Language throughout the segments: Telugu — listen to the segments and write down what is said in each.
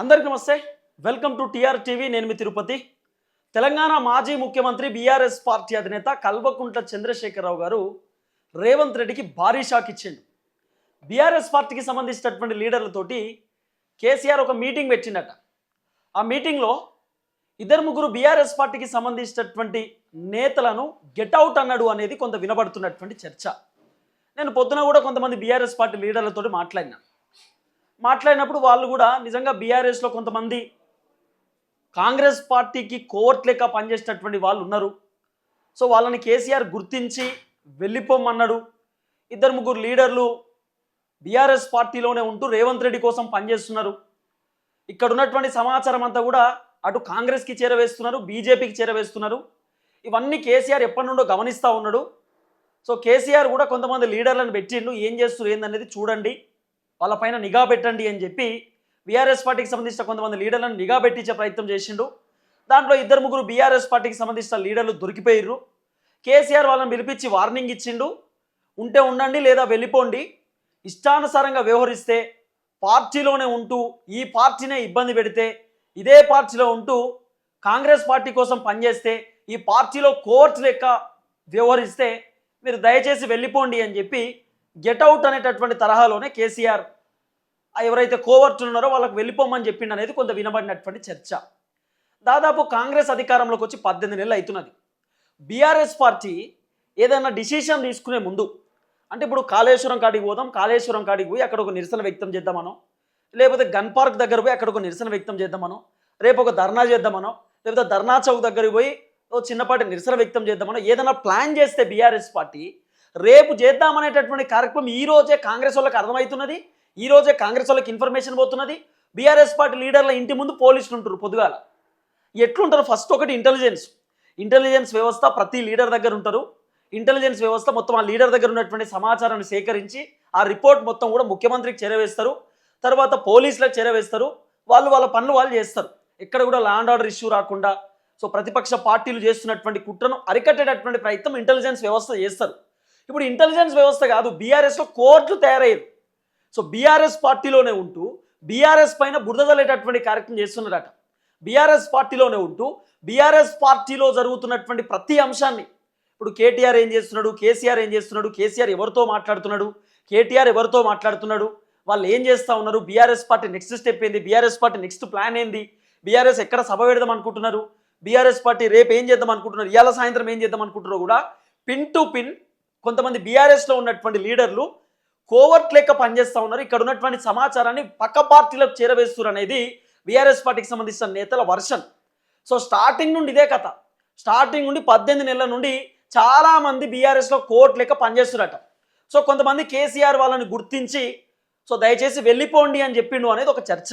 అందరికీ నమస్తే. Welcome to TR TV. నేను మీ తిరుపతి. తెలంగాణ మాజీ ముఖ్యమంత్రి బీఆర్ఎస్ పార్టీ అధినేత కల్వకుంట్ల చంద్రశేఖరరావు గారు రేవంత్ రెడ్డికి భారీ షాక్ ఇచ్చిండు. బీఆర్ఎస్ పార్టీకి సంబంధించినటువంటి లీడర్లతోటి కేసీఆర్ ఒక మీటింగ్ పెట్టిండట. ఆ మీటింగ్లో ఇద్దరు ముగ్గురు బీఆర్ఎస్ పార్టీకి సంబంధించినటువంటి నేతలను గెట్ అవుట్ అన్నాడు అనేది కొంత వినబడుతున్నటువంటి చర్చ. నేను పొద్దున కూడా కొంతమంది బీఆర్ఎస్ పార్టీ లీడర్లతో మాట్లాడినాను మాట్లాడినప్పుడు వాళ్ళు కూడా నిజంగా బీఆర్ఎస్లో కొంతమంది కాంగ్రెస్ పార్టీకి కోర్ట్ లెక్క పనిచేసేటటువంటి వాళ్ళు ఉన్నారు. సో వాళ్ళని కేసీఆర్ గుర్తించి వెళ్ళిపోమన్నాడు. ఇద్దరు ముగ్గురు లీడర్లు బీఆర్ఎస్ పార్టీలోనే ఉంటూ రేవంత్ రెడ్డి కోసం పనిచేస్తున్నారు. ఇక్కడ ఉన్నటువంటి సమాచారం అంతా కూడా అటు కాంగ్రెస్కి చేరవేస్తున్నారు బీజేపీకి చేరవేస్తున్నారు. ఇవన్నీ కేసీఆర్ ఎప్పటి నుండో గమనిస్తూ ఉన్నాడు. సో కేసీఆర్ కూడా కొంతమంది లీడర్లను పెట్టిండు. ఏం చేస్తున్నారు ఏందనేది చూడండి. వాళ్ళపైన నిఘా పెట్టండి అని చెప్పి బీఆర్ఎస్ పార్టీకి సంబంధించిన కొంతమంది లీడర్లను నిఘా పెట్టించే ప్రయత్నం చేసిండు. దాంట్లో ఇద్దరు ముగ్గురు బీఆర్ఎస్ పార్టీకి సంబంధించిన లీడర్లు దొరికిపోయిర్రు. కేసీఆర్ వాళ్ళని పిలిపించి వార్నింగ్ ఇచ్చిండు. ఉంటే ఉండండి లేదా వెళ్ళిపోండి. ఇష్టానుసారంగా వ్యవహరిస్తే పార్టీలోనే ఉంటూ ఈ పార్టీనే ఇబ్బంది పెడితే ఇదే పార్టీలో ఉంటూ కాంగ్రెస్ పార్టీ కోసం పనిచేస్తే ఈ పార్టీలో కోర్టు లెక్క వ్యవహరిస్తే మీరు దయచేసి వెళ్ళిపోండి అని చెప్పి గెట్అవుట్ అనేటటువంటి తరహాలోనే కేసీఆర్ ఎవరైతే కోవర్టులు ఉన్నారో వాళ్ళకి వెళ్ళిపోమని చెప్పిండు అనేది కొంత వినబడినటువంటి చర్చ. దాదాపు కాంగ్రెస్ అధికారంలోకి వచ్చి పద్దెనిమిది నెలలు అవుతున్నది బీఆర్ఎస్ పార్టీ ఏదైనా డిసిషన్ తీసుకునే ముందు అంటే ఇప్పుడు కాళేశ్వరం కాడికి పోదాం కాళేశ్వరం కాడికి పోయి అక్కడ ఒక నిరసన వ్యక్తం చేద్దామనో లేకపోతే గన్ పార్క్ దగ్గర పోయి అక్కడ ఒక నిరసన వ్యక్తం చేద్దామనో రేపు ఒక ధర్నా చేద్దామనో లేకపోతే ధర్నా చౌక్ దగ్గరికి పోయి ఓ చిన్నపాటి నిరసన వ్యక్తం చేద్దామనో ఏదైనా ప్లాన్ చేస్తే బీఆర్ఎస్ పార్టీ రేపు చేద్దామనేటటువంటి కార్యక్రమం ఈ రోజే కాంగ్రెస్ వాళ్ళకి అర్థమవుతున్నది. ఈ రోజే కాంగ్రెస్ వాళ్ళకి ఇన్ఫర్మేషన్ పోతున్నది. బీఆర్ఎస్ పార్టీ లీడర్ల ఇంటి ముందు పోలీసులు ఉంటారు పొద్దుగాల. ఎట్లుంటారు? ఫస్ట్ ఒకటి ఇంటెలిజెన్స్ ఇంటెలిజెన్స్ వ్యవస్థ ప్రతి లీడర్ దగ్గర ఉంటారు. ఇంటెలిజెన్స్ వ్యవస్థ మొత్తం ఆ లీడర్ దగ్గర ఉన్నటువంటి సమాచారాన్ని సేకరించి ఆ రిపోర్ట్ మొత్తం కూడా ముఖ్యమంత్రికి చేరవేస్తారు. తర్వాత పోలీసులకు చేరవేస్తారు. వాళ్ళు వాళ్ళ పనులు వాళ్ళు చేస్తారు. ఎక్కడ కూడా ల్యాండ్ ఆర్డర్ ఇష్యూ రాకుండా సో ప్రతిపక్ష పార్టీలు చేస్తున్నటువంటి కుట్రను అరికట్టేటటువంటి ప్రయత్నం ఇంటెలిజెన్స్ వ్యవస్థ చేస్తారు. ఇప్పుడు ఇంటెలిజెన్స్ వ్యవస్థ కాదు బీఆర్ఎస్లో కోర్టులు తయారయ్యారు. సో బీఆర్ఎస్ పార్టీలోనే ఉంటూ బీఆర్ఎస్ పైన బురదలేటటువంటి కార్యక్రమం చేస్తున్నారట. బీఆర్ఎస్ పార్టీలోనే ఉంటూ బీఆర్ఎస్ పార్టీలో జరుగుతున్నటువంటి ప్రతి అంశాన్ని ఇప్పుడు కేటీఆర్ ఏం చేస్తున్నాడు కేసీఆర్ ఏం చేస్తున్నాడు కేసీఆర్ ఎవరితో మాట్లాడుతున్నాడు కేటీఆర్ ఎవరితో మాట్లాడుతున్నాడు వాళ్ళు ఏం చేస్తూ ఉన్నారు బీఆర్ఎస్ పార్టీ నెక్స్ట్ స్టెప్ ఏంది బీఆర్ఎస్ పార్టీ నెక్స్ట్ ప్లాన్ ఏంది బీఆర్ఎస్ ఎక్కడ సభ పెడదాం అనుకుంటున్నారు బీఆర్ఎస్ పార్టీ రేపు ఏం చేద్దాం అనుకుంటున్నారు ఇవాళ సాయంత్రం ఏం చేద్దాం అనుకుంటున్నారో కూడా పిన్ టు పిన్ కొంతమంది బీఆర్ఎస్లో ఉన్నటువంటి లీడర్లు కోవర్ట్ లెక్క పనిచేస్తూ ఉన్నారు. ఇక్కడ ఉన్నటువంటి సమాచారాన్ని పక్క పార్టీలకు చేరవేస్తున్నారు అనేది బీఆర్ఎస్ పార్టీకి సంబంధించిన నేతల వర్షన్. సో స్టార్టింగ్ నుండి ఇదే కథ. స్టార్టింగ్ నుండి పద్దెనిమిది నెలల నుండి చాలామంది బీఆర్ఎస్లో కోర్టు లెక్క పనిచేస్తున్నారట సో కొంతమంది కేసీఆర్ వాళ్ళని గుర్తించి సో దయచేసి వెళ్ళిపోండి అని చెప్పిండు అనేది ఒక చర్చ.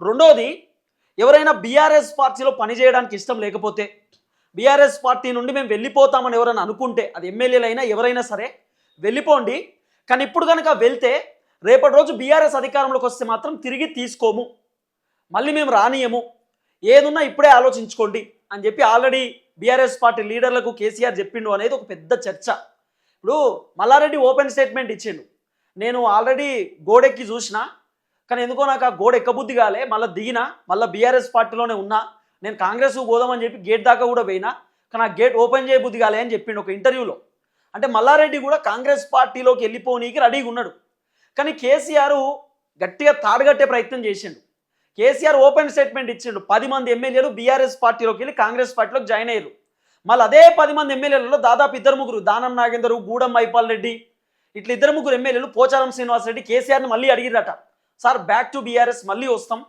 రెండోది ఎవరైనా బీఆర్ఎస్ పార్టీలో పనిచేయడానికి ఇష్టం లేకపోతే బీఆర్ఎస్ పార్టీ నుండి మేము వెళ్ళిపోతామని ఎవరైనా అనుకుంటే అది ఎమ్మెల్యేలైనా ఎవరైనా సరే వెళ్ళిపోండి కానీ ఇప్పుడు కనుక వెళ్తే రేపటి రోజు బీఆర్ఎస్ అధికారంలోకి వస్తే మాత్రం తిరిగి తీసుకోము. మళ్ళీ మేము రానియము. ఏదున్నా ఇప్పుడే ఆలోచించుకోండి అని చెప్పి ఆల్రెడీ బీఆర్ఎస్ పార్టీ లీడర్లకు కేసీఆర్ చెప్పిండు అనేది ఒక పెద్ద చర్చ. ఇప్పుడు మల్లారెడ్డి ఓపెన్ స్టేట్మెంట్ ఇచ్చిండు. నేను ఆల్రెడీ గోడెక్కి చూసిన కానీ ఎందుకో నాకు ఆ గోడ ఎక్కబుద్ధి కాలే. మళ్ళీ దిగినా మళ్ళీ బీఆర్ఎస్ పార్టీలోనే ఉన్నా నేను కాంగ్రెస్ పోదామని చెప్పి గేట్ దాకా కూడా పోయినా కానీ ఆ గేట్ ఓపెన్ చేయబుద్ధి కాలే అని చెప్పిండు ఒక ఇంటర్వ్యూలో. అంటే మల్లారెడ్డి కూడా కాంగ్రెస్ పార్టీలోకి వెళ్ళిపోనీకి రెడీగా ఉన్నాడు. కానీ కేసీఆర్ గట్టిగా తాడగట్టే ప్రయత్నం చేసిండు. కేసీఆర్ ఓపెన్ స్టేట్మెంట్ ఇచ్చిండు. పది మంది ఎమ్మెల్యేలు బీఆర్ఎస్ పార్టీలోకి వెళ్ళి కాంగ్రెస్ పార్టీలోకి జాయిన్ అయ్యారు. మళ్ళీ అదే పది మంది ఎమ్మెల్యేలలో దాదాపు ఇద్దరు ముగ్గురు దానం నాగేందరు గూడెం మైపాల్ రెడ్డి ఇట్లా ఇద్దరు ముగ్గురు ఎమ్మెల్యేలు పోచారం శ్రీనివాస్ రెడ్డి కేసీఆర్ని మళ్ళీ అడిగిరట సార్ బ్యాక్ టు బీఆర్ఎస్ మళ్ళీ వస్తాం.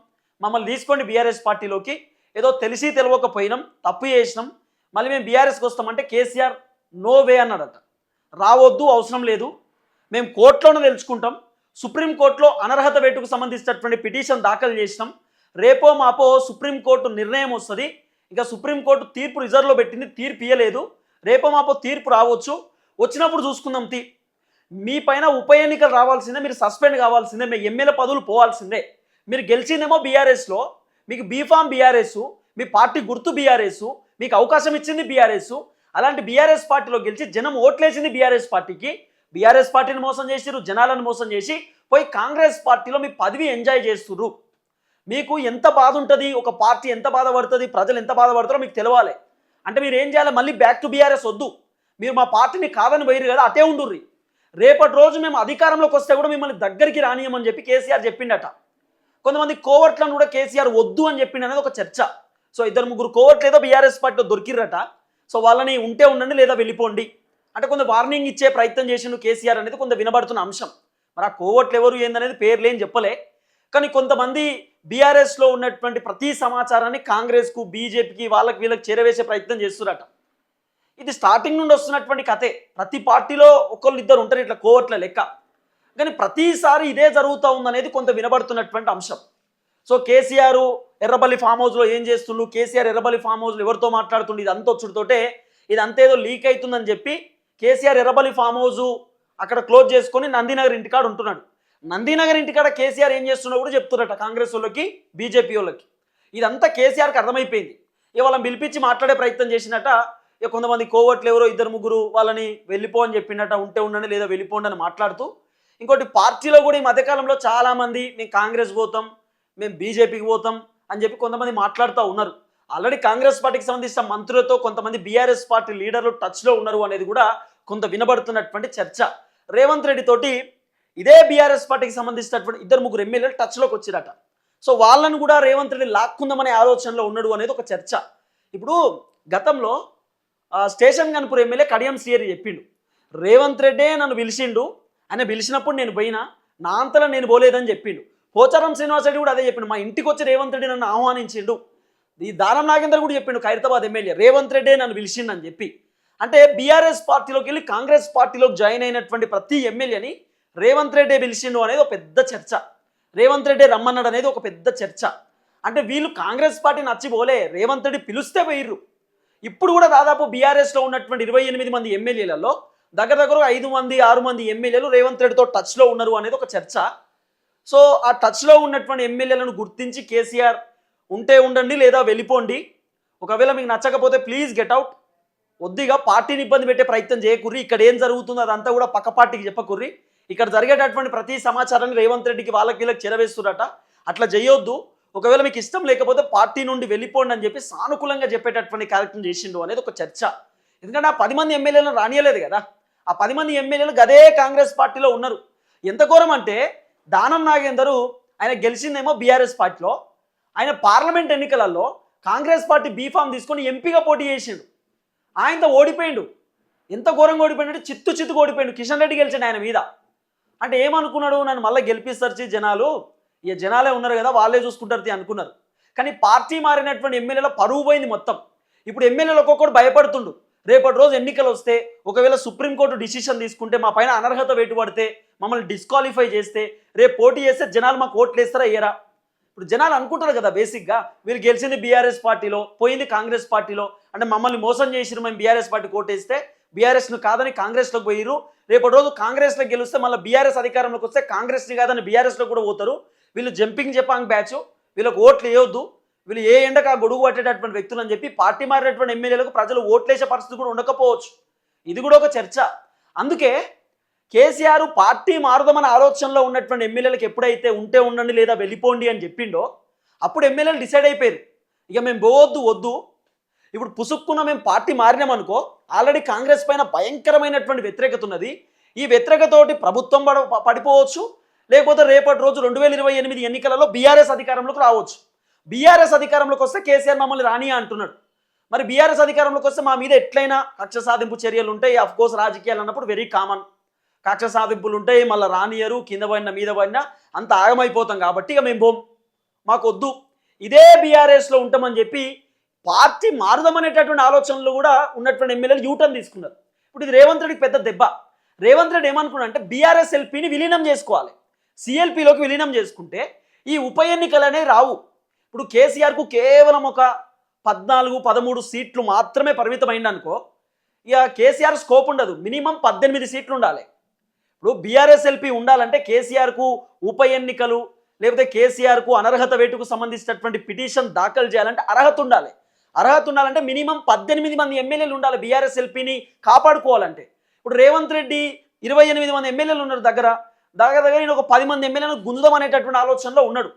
మమ్మల్ని తీసుకోండి బీఆర్ఎస్ పార్టీలోకి. ఏదో తెలిసి తెలియకపోయినాం తప్పు చేసినాం. మళ్ళీ మేము బీఆర్ఎస్కి వస్తామంటే కేసీఆర్ నో వే అన్నాడట. రావద్దు అవసరం లేదు. మేము కోర్టులోనే తెలుసుకుంటాం. సుప్రీంకోర్టులో అనర్హత వేటుకు సంబంధించినటువంటి పిటిషన్ దాఖలు చేసినాం. రేపో మాపో సుప్రీంకోర్టు నిర్ణయం వస్తుంది. ఇక సుప్రీంకోర్టు తీర్పు రిజర్వ్లో పెట్టింది తీర్పు ఇయ్యలేదు. రేపో మాపో తీర్పు రావచ్చు. వచ్చినప్పుడు చూసుకుందాం తీ. మీ పైన ఉప ఎన్నికలు రావాల్సిందే మీరు సస్పెండ్ కావాల్సిందే మీ ఎమ్మెల్యే పదవులు పోవాల్సిందే. మీరు గెలిచిందేమో బీఆర్ఎస్లో మీకు బీఫామ్ బీఆర్ఎస్ మీ పార్టీ గుర్తు బీఆర్ఎస్ మీకు అవకాశం ఇచ్చింది బీఆర్ఎస్ అలాంటి బీఆర్ఎస్ పార్టీలో గెలిచి జనం ఓట్లేసింది బీఆర్ఎస్ పార్టీకి. బీఆర్ఎస్ పార్టీని మోసం చేసిరు జనాలను మోసం చేసి పోయి కాంగ్రెస్ పార్టీలో మీ పదవి ఎంజాయ్ చేస్తుర్రు. మీకు ఎంత బాధ ఉంటుంది? ఒక పార్టీ ఎంత బాధపడుతుంది ప్రజలు ఎంత బాధపడతారో మీకు తెలవాలి. అంటే మీరు ఏం చేయాలి? మళ్ళీ బ్యాక్ టు బీఆర్ఎస్ వద్దు. మీరు మా పార్టీని కాదని పోయిరు కదా అటే ఉండుర్రి. రేపటి రోజు మేము అధికారంలోకి వస్తే కూడా మిమ్మల్ని దగ్గరికి రానియమని చెప్పి కేసీఆర్ చెప్పిండట. కొంతమంది కోవర్ట్లను కూడా కేసీఆర్ వద్దు అని చెప్పిండు అనేది ఒక చర్చ. సో ఇద్దరు ముగ్గురు కోవర్ట్లు ఏదో బీఆర్ఎస్ పార్టీలో దొరికిరట సో వాళ్ళని ఉంటే ఉండండి లేదా వెళ్ళిపోండి. అంటే కొంత వార్నింగ్ ఇచ్చే ప్రయత్నం చేసిండు కేసీఆర్ అనేది కొంత వినబడుతున్న అంశం. మరి ఆ కోవట్లు ఎవరు ఏందనేది పేర్లేం చెప్పలే. కానీ కొంతమంది బీఆర్ఎస్లో ఉన్నటువంటి ప్రతి సమాచారాన్ని కాంగ్రెస్కు బీజేపీకి వాళ్ళకి వీళ్ళకి చేరవేసే ప్రయత్నం చేస్తున్నారట ఇది స్టార్టింగ్ నుండి వస్తున్నటువంటి కథే. ప్రతి పార్టీలో ఒకళ్ళు ఇద్దరు ఉంటారు ఇట్లా కోవట్ల లెక్క. కానీ ప్రతిసారి ఇదే జరుగుతూ ఉందనేది కొంత వినబడుతున్నటువంటి అంశం. సో కేసీఆర్ ఎర్రబల్లి ఫామ్ హౌస్లో ఏం చేస్తుండ్రు కేసీఆర్ ఎర్రబల్లి ఫామ్ హౌస్లో ఎవరితో మాట్లాడుతుండే? ఇది అంత వచ్చుడుతోటే ఇది అంతేదో లీక్ అవుతుందని చెప్పి కేసీఆర్ ఎర్రబల్లి ఫామ్ హౌస్ అక్కడ క్లోజ్ చేసుకొని నందినగర్ ఇంటికాడ ఉంటున్నాడు. నందినగర్ ఇంటికాడ కేసీఆర్ ఏం చేస్తున్నా కూడా చెప్తున్నట కాంగ్రెస్ వాళ్ళకి బీజేపీ వాళ్ళకి. ఇదంతా కేసీఆర్కి అర్థమైపోయింది. ఇవాళ పిలిపించి మాట్లాడే ప్రయత్నం చేసినట్ట ఇక కొంతమంది కోవట్లు ఎవరో ఇద్దరు ముగ్గురు వాళ్ళని వెళ్ళిపో అని చెప్పినట్ట ఉంటే ఉండండి లేదా వెళ్ళిపోండి అని మాట్లాడుతూ ఇంకోటి పార్టీలో కూడా ఈ మధ్యకాలంలో చాలామంది మేము కాంగ్రెస్ పోతాం మేము బీజేపీకి పోతాం అని చెప్పి కొంతమంది మాట్లాడుతూ ఉన్నారు. ఆల్రెడీ కాంగ్రెస్ పార్టీకి సంబంధించిన మంత్రులతో కొంతమంది బీఆర్ఎస్ పార్టీ లీడర్లు టచ్లో ఉన్నారు అనేది కూడా కొంత వినబడుతున్నటువంటి చర్చ. రేవంత్ రెడ్డి తోటి ఇదే బీఆర్ఎస్ పార్టీకి సంబంధించినటువంటి ఇద్దరు ముగ్గురు ఎమ్మెల్యేలు టచ్లోకి వచ్చిరట. సో వాళ్ళను కూడా రేవంత్ రెడ్డి లాక్కుందామనే ఆలోచనలో ఉన్నాడు అనేది ఒక చర్చ. ఇప్పుడు గతంలో స్టేషన్ గన్పూర్ ఎమ్మెల్యే కడియం శ్రీహరి చెప్పిండు. రేవంత్ రెడ్డే నన్ను పిలిచిండు. ఆయన పిలిచినప్పుడు నేను పోయినా. నా అంతలో నేను పోలేదని చెప్పిండు. పోచారం శ్రీనివాస్ రెడ్డి కూడా అదే చెప్పిండు. మా ఇంటికి వచ్చి రేవంత్ రెడ్డి నన్ను ఆహ్వానించిండు. ఈ దానం నాగేందర్ కూడా చెప్పిండు ఖైరతాబాద్ ఎమ్మెల్యే. రేవంత్ రెడ్డే నన్ను పిలిచిండు అని చెప్పి. అంటే బీఆర్ఎస్ పార్టీలోకి వెళ్ళి కాంగ్రెస్ పార్టీలోకి జాయిన్ అయినటువంటి ప్రతి ఎమ్మెల్యేని రేవంత్ రెడ్డే పిలిచిండు అనేది ఒక పెద్ద చర్చ. రేవంత్ రెడ్డి రమ్మన్నాడు అనేది ఒక పెద్ద చర్చ. అంటే వీళ్ళు కాంగ్రెస్ పార్టీ నచ్చిపోలే రేవంత్ రెడ్డి పిలిస్తే పోయిర్రు. ఇప్పుడు కూడా దాదాపు బీఆర్ఎస్లో ఉన్నటువంటి ఇరవై ఎనిమిది మంది ఎమ్మెల్యేలలో దగ్గర దగ్గర ఐదు మంది ఆరు మంది ఎమ్మెల్యేలు రేవంత్ రెడ్డితో టచ్లో ఉన్నారు అనేది ఒక చర్చ. సో ఆ టచ్లో ఉన్నటువంటి ఎమ్మెల్యేలను గుర్తించి కేసీఆర్ ఉంటే ఉండండి లేదా వెళ్ళిపోండి. ఒకవేళ మీకు నచ్చకపోతే ప్లీజ్ గెట్ అవుట్ వద్దిగా పార్టీని ఇబ్బంది పెట్టే ప్రయత్నం చేయకుర్రి ఇక్కడ ఏం జరుగుతుందో అదంతా కూడా పక్క పార్టీకి చెప్పకుర్రి. ఇక్కడ జరిగేటటువంటి ప్రతి సమాచారాన్ని రేవంత్ రెడ్డికి వాళ్ళకి వీళ్ళకి చెరవేస్తున్నట అట్లా చేయొద్దు. ఒకవేళ మీకు ఇష్టం లేకపోతే పార్టీ నుండి వెళ్ళిపోండి అని చెప్పి సానుకూలంగా చెప్పేటటువంటి కార్యక్రమం చేసిండు అనేది ఒక చర్చ. ఎందుకంటే ఆ పది మంది ఎమ్మెల్యేలను రానియలేదు కదా. ఆ పది మంది ఎమ్మెల్యేలు గదే కాంగ్రెస్ పార్టీలో ఉన్నారు. ఎంత ఘోరం అంటే దానం నాగేందరు ఆయన గెలిచిందేమో బీఆర్ఎస్ పార్టీలో. ఆయన పార్లమెంట్ ఎన్నికలలో కాంగ్రెస్ పార్టీ బీఫామ్ తీసుకొని ఎంపీగా పోటీ చేసిండు. ఆయనతో ఓడిపోయిండు. ఎంత ఘోరంగా ఓడిపోయిండు చిత్తు చిత్తు చిత్తుకు ఓడిపోయిండు. కిషన్ రెడ్డి గెలిచాడు ఆయన మీద. అంటే ఏమనుకున్నాడు? నన్ను మళ్ళీ గెలిపిస్తారు చి జనాలు. ఇక జనాలే ఉన్నారు కదా వాళ్ళే చూసుకుంటారు అనుకున్నారు. కానీ పార్టీ మారినటువంటి ఎమ్మెల్యేల పరువు పోయింది మొత్తం. ఇప్పుడు ఎమ్మెల్యేలు ఒక్కొక్కడు భయపడుతుండు. రేపటి రోజు ఎన్నికలు వస్తే ఒకవేళ సుప్రీంకోర్టు డిసిషన్ తీసుకుంటే మా పైన అనర్హత వేటుపడితే మమ్మల్ని డిస్క్వాలిఫై చేస్తే రేపు పోటీ చేస్తే జనాలు మాకు ఓట్లు వేస్తారా అయ్యారా ఇప్పుడు జనాలు అనుకుంటారు కదా బేసిక్గా వీళ్ళు గెలిచింది బీఆర్ఎస్ పార్టీలో పోయింది కాంగ్రెస్ పార్టీలో అంటే మమ్మల్ని మోసం చేసిరు మేము బీఆర్ఎస్ పార్టీ కోటేస్తే బీఆర్ఎస్ను కాదని కాంగ్రెస్లోకి పోయిరు రేపటి రోజు కాంగ్రెస్లో గెలిస్తే మళ్ళీ బీఆర్ఎస్ అధికారంలోకి వస్తే కాంగ్రెస్ని కాదని బీఆర్ఎస్లో కూడా పోతారు వీళ్ళు జంపింగ్ జపాంగ్ బ్యాచ్ వీళ్ళకి ఓట్లు వేయొద్దు వీళ్ళు ఏ ఎండకు ఆ గొడుగు పట్టేటటువంటి వ్యక్తులు అని చెప్పి పార్టీ మారినటువంటి ఎమ్మెల్యేలకు ప్రజలు ఓట్లేసే పరిస్థితి కూడా ఉండకపోవచ్చు. ఇది కూడా ఒక చర్చ. అందుకే కేసీఆర్ పార్టీ మారుదామన్న ఆలోచనలో ఉన్నటువంటి ఎమ్మెల్యేలకు ఎప్పుడైతే ఉంటే ఉండండి లేదా వెళ్ళిపోండి అని చెప్పిండో అప్పుడు ఎమ్మెల్యేలు డిసైడ్ అయిపోయారు. ఇక మేము పోవద్దు వద్దు. ఇప్పుడు పుసుక్కున్న మేము పార్టీ మారినామనుకో ఆల్రెడీ కాంగ్రెస్ పైన భయంకరమైనటువంటి వ్యతిరేకత ఉన్నది. ఈ వ్యతిరేకతోటి ప్రభుత్వం పడిపోవచ్చు. లేకపోతే రేపటి రోజు రెండు వేల ఇరవై ఎనిమిది ఎన్నికలలో బీఆర్ఎస్ అధికారంలోకి రావచ్చు. బీఆర్ఎస్ అధికారంలోకి వస్తే కేసీఆర్ మమ్మల్ని రాని అంటున్నాడు. మరి బీఆర్ఎస్ అధికారంలోకి వస్తే మా మీద ఎట్లయినా కక్ష సాధింపు చర్యలు ఉంటాయి. అఫ్ కోర్స్ రాజకీయాలు అన్నప్పుడు వెరీ కామన్ కక్ష సాధింపులు ఉంటాయి. మళ్ళీ రానియరు కింద పడిన మీద పడినా అంత ఆగమైపోతాం కాబట్టి ఇక మేము పోం. మాకు వద్దు ఇదే బీఆర్ఎస్లో ఉంటామని చెప్పి పార్టీ మారుదామనేటటువంటి ఆలోచనలు కూడా ఉన్నటువంటి ఎమ్మెల్యేలు యూటర్న్ తీసుకున్నారు. ఇప్పుడు ఇది రేవంత్ రెడ్డికి పెద్ద దెబ్బ. రేవంత్ రెడ్డి ఏమనుకున్నా అంటే బీఆర్ఎస్ ఎల్పీని విలీనం చేసుకోవాలి. సిఎల్పిలోకి విలీనం చేసుకుంటే ఈ ఉప ఎన్నికలు రావు. ఇప్పుడు కేసీఆర్కు కేవలం ఒక పద్నాలుగు పదమూడు సీట్లు మాత్రమే పరిమితమైంది అనుకో ఇక కేసీఆర్ స్కోప్ ఉండదు. మినిమం పద్దెనిమిది సీట్లు ఉండాలి. ఇప్పుడు బీఆర్ఎస్ఎల్పి ఉండాలంటే కేసీఆర్కు ఉప ఎన్నికలు లేకపోతే కేసీఆర్కు అనర్హత వేటుకు సంబంధించినటువంటి పిటిషన్ దాఖలు చేయాలంటే అర్హత ఉండాలి. అర్హత ఉండాలంటే మినిమం పద్దెనిమిది మంది ఎమ్మెల్యేలు ఉండాలి బీఆర్ఎస్ ఎల్పీని కాపాడుకోవాలంటే. ఇప్పుడు రేవంత్ రెడ్డి ఇరవై ఎనిమిది మంది ఎమ్మెల్యేలు ఉన్నారు దగ్గర. దగ్గర దగ్గర ఒక పది మంది ఎమ్మెల్యేలను గుంజుదాం అనేటటువంటి ఆలోచనలో ఉన్నాడు.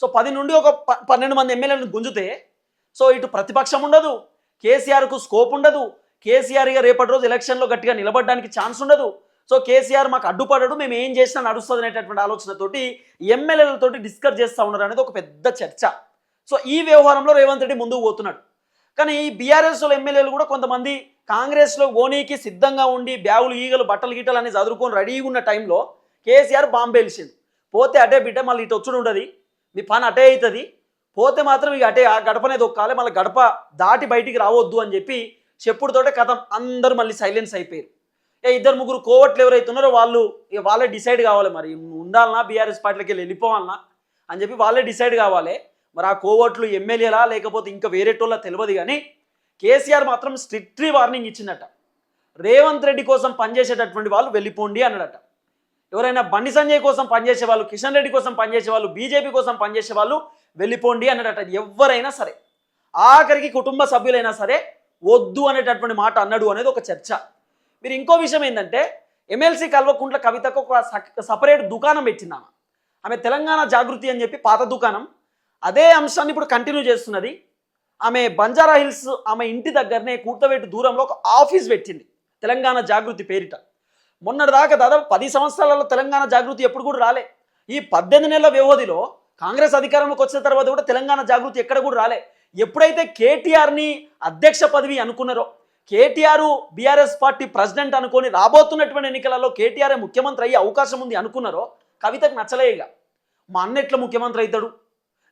సో పది నుండి ఒక ప- పన్నెండు మంది ఎమ్మెల్యేలను గుంజితే సో ఇటు ప్రతిపక్షం ఉండదు కేసీఆర్కు స్కోప్ ఉండదు కేసీఆర్గా రేపటి రోజు ఎలక్షన్లో గట్టిగా నిలబడడానికి ఛాన్స్ ఉండదు. సో కేసీఆర్ మాకు అడ్డుపడడు మేము ఏం చేసినా నడుస్తుంది అనేటటువంటి ఆలోచనతోటి ఎమ్మెల్యేలతోటి డిస్కస్ చేస్తూ ఉన్నారు అనేది ఒక పెద్ద చర్చ. సో ఈ వ్యవహారంలో రేవంత్ రెడ్డి ముందుకు పోతున్నాడు. కానీ ఈ బీఆర్ఎస్లో ఎమ్మెల్యేలు కూడా కొంతమంది కాంగ్రెస్లో ఓనీకి సిద్ధంగా ఉండి బ్యాగులు ఈగలు బట్టలు గీటలు అని చదువుకొని రెడీగా ఉన్న టైంలో కేసీఆర్ బాంబే పోతే అడ్డే బిడ్డ మళ్ళీ ఇటు వచ్చుడు ఉండదు. మీ పని అటే అవుతుంది. పోతే మాత్రం ఇక అటే ఆ గడపనే దొక్కాలి మళ్ళీ గడప దాటి బయటికి రావద్దు అని చెప్పి చెప్పుడుతోటే కథం. అందరూ మళ్ళీ సైలెన్స్ అయిపోయారు. ఏ ఇద్దరు ముగ్గురు కోవట్లు ఎవరైతే ఉన్నారో వాళ్ళు ఇక వాళ్ళే డిసైడ్ కావాలి మరి. ఉండాలన్నా బీఆర్ఎస్ పార్టీలకి వెళ్ళి వెళ్ళిపోవాలన్నా అని చెప్పి వాళ్ళే డిసైడ్ కావాలి. మరి ఆ కోవట్లు ఎమ్మెల్యేలా లేకపోతే ఇంకా వేరేటోళ్ళ తెలియదు కానీ కేసీఆర్ మాత్రం స్ట్రిక్ట్లీ వార్నింగ్ ఇచ్చిందట. రేవంత్ రెడ్డి కోసం పనిచేసేటటువంటి వాళ్ళు వెళ్ళిపోండి అన్నాడట. ఎవరైనా బండి సంజయ్ కోసం పనిచేసే వాళ్ళు కిషన్ రెడ్డి కోసం పనిచేసే వాళ్ళు బీజేపీ కోసం పనిచేసే వాళ్ళు వెళ్ళిపోండి అనేటట్టు ఎవరైనా సరే. ఆఖరికి కుటుంబ సభ్యులైనా సరే వద్దు అనేటటువంటి మాట అన్నాడు అనేది ఒక చర్చ. మీరు ఇంకో విషయం ఏంటంటే ఎమ్మెల్సీ కల్వకుంట్ల కవితకు ఒక సపరేట్ దుకాణం పెట్టిందామా. ఆమె ఆమె తెలంగాణ జాగృతి అని చెప్పి పాత దుకాణం. అదే అంశాన్ని ఇప్పుడు కంటిన్యూ చేస్తున్నది. ఆమె బంజారా హిల్స్ ఆమె ఇంటి దగ్గరనే కూర్తవేటు దూరంలో ఒక ఆఫీస్ పెట్టింది. తెలంగాణ జాగృతి పేరిట. మొన్నటిదాకా దాదాపు పది సంవత్సరాలలో తెలంగాణ జాగృతి ఎప్పుడు కూడా రాలే. ఈ పద్దెనిమిది నెలల వ్యవధిలో కాంగ్రెస్ అధికారంలోకి వచ్చిన తర్వాత కూడా తెలంగాణ జాగృతి ఎక్కడ కూడా రాలే. ఎప్పుడైతే కేటీఆర్ని అధ్యక్ష పదవి అనుకున్నారో కేటీఆర్ బీఆర్ఎస్ పార్టీ ప్రెసిడెంట్ అనుకొని రాబోతున్నటువంటి ఎన్నికలలో కేటీఆర్ ముఖ్యమంత్రి అయ్యే అవకాశం ఉంది అనుకున్నారో కవితకు నచ్చలే ఇక. మా అన్న ఎట్లా ముఖ్యమంత్రి అవుతాడు.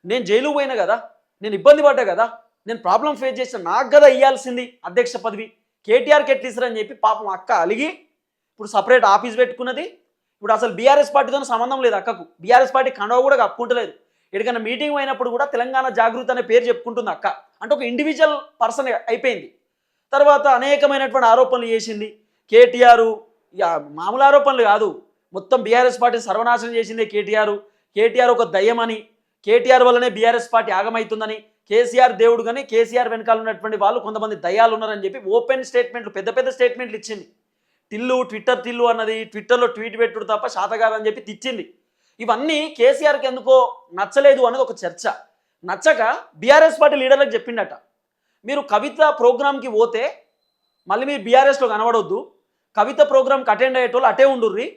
నేను జైలు పోయినా కదా నేను ఇబ్బంది పడ్డా కదా నేను ప్రాబ్లం ఫేస్ చేసిన నాకు కదా ఇవ్వాల్సింది అధ్యక్ష పదవి. కేటీఆర్కి ఎట్లా ఇస్తారని చెప్పి పాపం అక్క అలిగి ఇప్పుడు సపరేట్ ఆఫీస్ పెట్టుకున్నది ఇప్పుడు అసలు బీఆర్ఎస్ పార్టీతో సంబంధం లేదు అక్కకు. బీఆర్ఎస్ పార్టీ కండవ కూడా కప్పుకుంటలేదు. ఎక్కడికైనా మీటింగ్ అయినప్పుడు కూడా తెలంగాణ జాగృతి అనే పేరు చెప్పుకుంటుంది అక్క. అంటే ఒక ఇండివిజువల్ పర్సన్ అయిపోయింది. తర్వాత అనేకమైనటువంటి ఆరోపణలు చేసింది. కేటీఆర్ మామూలు ఆరోపణలు కాదు. మొత్తం బీఆర్ఎస్ పార్టీ సర్వనాశనం చేసిందే కేటీఆర్. కేటీఆర్ ఒక దయ్యమని కేటీఆర్ వల్లనే బీఆర్ఎస్ పార్టీ ఆగమవుతుందని కేసీఆర్ దేవుడు కానీ కేసీఆర్ వెనకాల ఉన్నటువంటి వాళ్ళు కొంతమంది దయ్యాలు ఉన్నారని చెప్పి ఓపెన్ స్టేట్మెంట్లు పెద్ద పెద్ద స్టేట్మెంట్లు ఇచ్చింది. టిల్లు ట్విట్టర్ టిల్లు అన్నది ట్విట్టర్లో ట్వీట్ పెట్టుడు తప్ప శాత కాదని చెప్పి తెచ్చింది ఇవన్నీ కేసీఆర్కి ఎందుకో నచ్చలేదు అనేది ఒక చర్చ. నచ్చక బీఆర్ఎస్ పార్టీ లీడర్లకు చెప్పిండట. మీరు కవిత ప్రోగ్రామ్కి పోతే మళ్ళీ మీరు బీఆర్ఎస్లో కనబడొద్దు. కవిత ప్రోగ్రామ్కి అటెండ్ అయ్యేటోళ్ళు అటే ఉండుర్రి.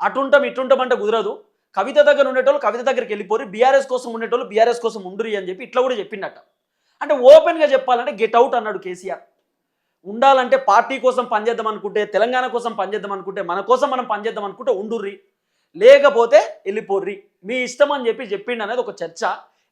అటుంటాం ఇటుంటాం అంటే కుదరదు. కవిత దగ్గర ఉండేటోళ్ళు కవిత దగ్గరికి వెళ్ళిపోరు బీఆర్ఎస్ కోసం ఉండేటోళ్ళు బీఆర్ఎస్ కోసం ఉండురి అని చెప్పి ఇట్లా కూడా చెప్పిండట. అంటే ఓపెన్గా చెప్పాలంటే గెట్ అవుట్ అన్నాడు కేసీఆర్. ఉండాలంటే పార్టీ కోసం పనిచేద్దాం అనుకుంటే తెలంగాణ కోసం పనిచేద్దాం అనుకుంటే మన కోసం మనం పనిచేద్దాం అనుకుంటే ఉండుర్రి. లేకపోతే వెళ్ళిపోర్రి. మీ ఇష్టం అని చెప్పి చెప్పిండి అనేది ఒక చర్చ.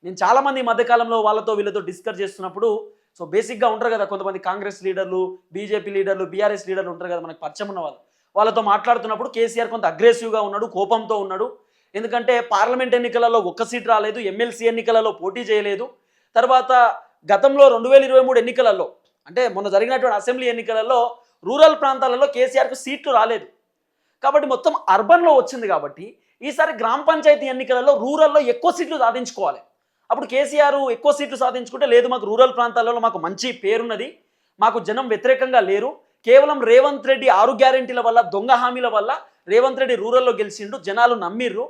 నేను చాలామంది మధ్యకాలంలో వాళ్ళతో వీళ్ళతో డిస్కస్ చేస్తున్నప్పుడు సో బేసిక్గా ఉంటారు కదా కొంతమంది కాంగ్రెస్ లీడర్లు బీజేపీ లీడర్లు బీఆర్ఎస్ లీడర్లు ఉంటారు కదా మనకు పరిచయం ఉన్న వాళ్ళు. వాళ్ళతో మాట్లాడుతున్నప్పుడు కేసీఆర్ కొంత అగ్రెసివ్గా ఉన్నాడు కోపంతో ఉన్నాడు. ఎందుకంటే పార్లమెంట్ ఎన్నికలలో ఒక్క సీట్ రాలేదు ఎమ్మెల్సీ ఎన్నికలలో పోటీ చేయలేదు. తర్వాత గతంలో రెండు వేల ఇరవై మూడు ఎన్నికలలో అంటే మొన్న జరిగినటువంటి అసెంబ్లీ ఎన్నికలలో రూరల్ ప్రాంతాలలో కేసీఆర్కు సీట్లు రాలేదు. కాబట్టి మొత్తం అర్బన్లో వచ్చింది కాబట్టి ఈసారి గ్రామ పంచాయతీ ఎన్నికలలో రూరల్లో ఎక్కువ సీట్లు సాధించుకోవాలి. అప్పుడు కేసీఆర్ ఎక్కువ సీట్లు సాధించుకుంటే లేదు మాకు రూరల్ ప్రాంతాలలో మాకు మంచి పేరున్నది మాకు జనం వ్యతిరేకంగా లేరు. కేవలం రేవంత్ రెడ్డి ఆరు గ్యారెంటీల వల్ల దొంగ హామీల వల్ల రేవంత్ రెడ్డి రూరల్లో గెలిచిండు జనాలు నమ్మిర్రు.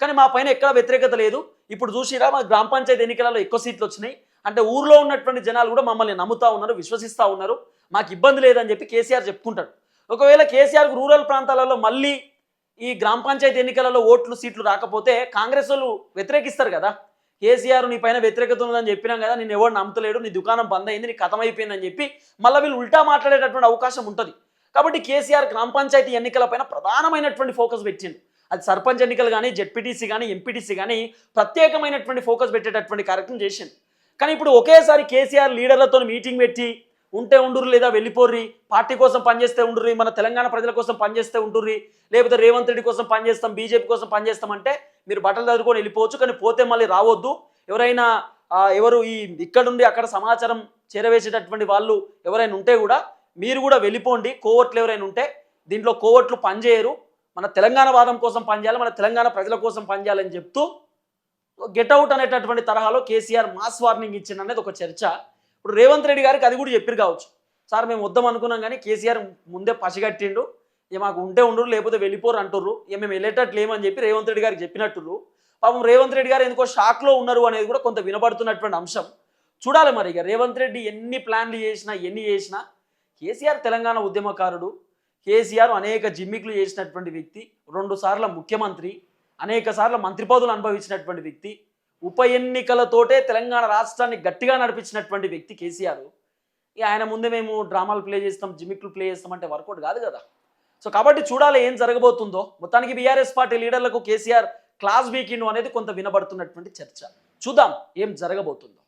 కానీ మా పైన ఎక్కడ వ్యతిరేకత లేదు. ఇప్పుడు చూసిరా మా గ్రామ పంచాయతీ ఎన్నికలలో ఎక్కువ సీట్లు వచ్చినాయి. అంటే ఊర్లో ఉన్నటువంటి జనాలు కూడా మమ్మల్ని నమ్ముతా ఉన్నారు విశ్వసిస్తూ ఉన్నారు. మాకు ఇబ్బంది లేదని చెప్పి కేసీఆర్ చెప్పుకుంటాడు. ఒకవేళ కేసీఆర్కు రూరల్ ప్రాంతాలలో మళ్ళీ ఈ గ్రామ పంచాయతీ ఎన్నికలలో ఓట్లు సీట్లు రాకపోతే కాంగ్రెస్ వాళ్ళు వ్యతిరేకిస్తారు కదా. కేసీఆర్ నీ పైన వ్యతిరేకత ఉందని చెప్పినాం కదా నేను ఎవరు నమ్ముతలేడు నీ దుకాణం బంద్ అయింది నీ కథం అయిపోయిందని చెప్పి మళ్ళీ వీళ్ళు ఉల్టా మాట్లాడేటటువంటి అవకాశం ఉంటుంది. కాబట్టి కేసీఆర్ గ్రామ పంచాయతీ ఎన్నికలపైన ప్రధానమైనటువంటి ఫోకస్ పెట్టిండు. అది సర్పంచ్ ఎన్నికలు కానీ జెడ్పీటీసీ కానీ ఎంపీటీసీ కానీ ప్రత్యేకమైనటువంటి ఫోకస్ పెట్టేటటువంటి కార్యక్రమం చేసింది కానీ ఇప్పుడు ఒకేసారి కేసీఆర్ లీడర్లతో మీటింగ్ పెట్టి ఉంటే ఉండుర్రి లేదా వెళ్ళిపోర్రి పార్టీ కోసం పనిచేస్తే ఉండుర్రి మన తెలంగాణ ప్రజల కోసం పనిచేస్తే ఉండుర్రి లేకపోతే రేవంత్ రెడ్డి కోసం పనిచేస్తాం బీజేపీ కోసం పనిచేస్తాం అంటే మీరు బట్టలు చదువుకొని వెళ్ళిపోవచ్చు కానీ పోతే మళ్ళీ రావద్దు. ఎవరైనా ఎవరు ఈ ఇక్కడ నుండి అక్కడ సమాచారం చేరవేసేటటువంటి వాళ్ళు ఎవరైనా ఉంటే కూడా మీరు కూడా వెళ్ళిపోండి. కోవట్లు ఎవరైనా ఉంటే దీంట్లో కోవట్లు పనిచేయరు. మన తెలంగాణ వాదం కోసం పనిచేయాలి మన తెలంగాణ ప్రజల కోసం పనిచేయాలని చెప్తూ గెట్ అవుట్ అనేటటువంటి తరహాలో కేసీఆర్ మాస్ వార్నింగ్ ఇచ్చింది అనేది ఒక చర్చ. ఇప్పుడు రేవంత్ రెడ్డి గారికి అది కూడా చెప్పిరు కావచ్చు. సార్ మేము వద్దాం అనుకున్నాం కానీ కేసీఆర్ ముందే పసిగట్టిండు ఇక మాకు ఉంటే ఉండరు లేకపోతే వెళ్ళిపోరు అంటుర్రు. ఇక మేము వెళ్ళేటట్లు లేమని చెప్పి రేవంత్ రెడ్డి గారికి చెప్పినట్టురు పాపం రేవంత్ రెడ్డి గారు ఎందుకో షాక్లో ఉన్నారు అనేది కూడా కొంత వినబడుతున్నటువంటి అంశం. చూడాలి మరి ఇక రేవంత్ రెడ్డి ఎన్ని ప్లాన్లు చేసినా ఎన్ని చేసినా కేసీఆర్ తెలంగాణ ఉద్యమకారుడు. కేసీఆర్ అనేక జిమ్మిక్లు చేసినటువంటి వ్యక్తి రెండు సార్ల ముఖ్యమంత్రి. అనేక సార్లు మంత్రి పదవులు అనుభవించినటువంటి వ్యక్తి ఉప ఎన్నికలతోటే తెలంగాణ రాష్ట్రాన్ని గట్టిగా నడిపించినటువంటి వ్యక్తి కేసీఆర్. ఇక ఆయన ముందే మేము డ్రామాలు ప్లే చేస్తాం జిమిక్లు ప్లే చేస్తాం అంటే వర్కౌట్ కాదు కదా. సో కాబట్టి చూడాలి ఏం జరగబోతుందో. మొత్తానికి బీఆర్ఎస్ పార్టీ లీడర్లకు కేసీఆర్ క్లాస్ వీకిండ్ అనేది కొంత వినబడుతున్నటువంటి చర్చ. చూద్దాం ఏం జరగబోతుందో.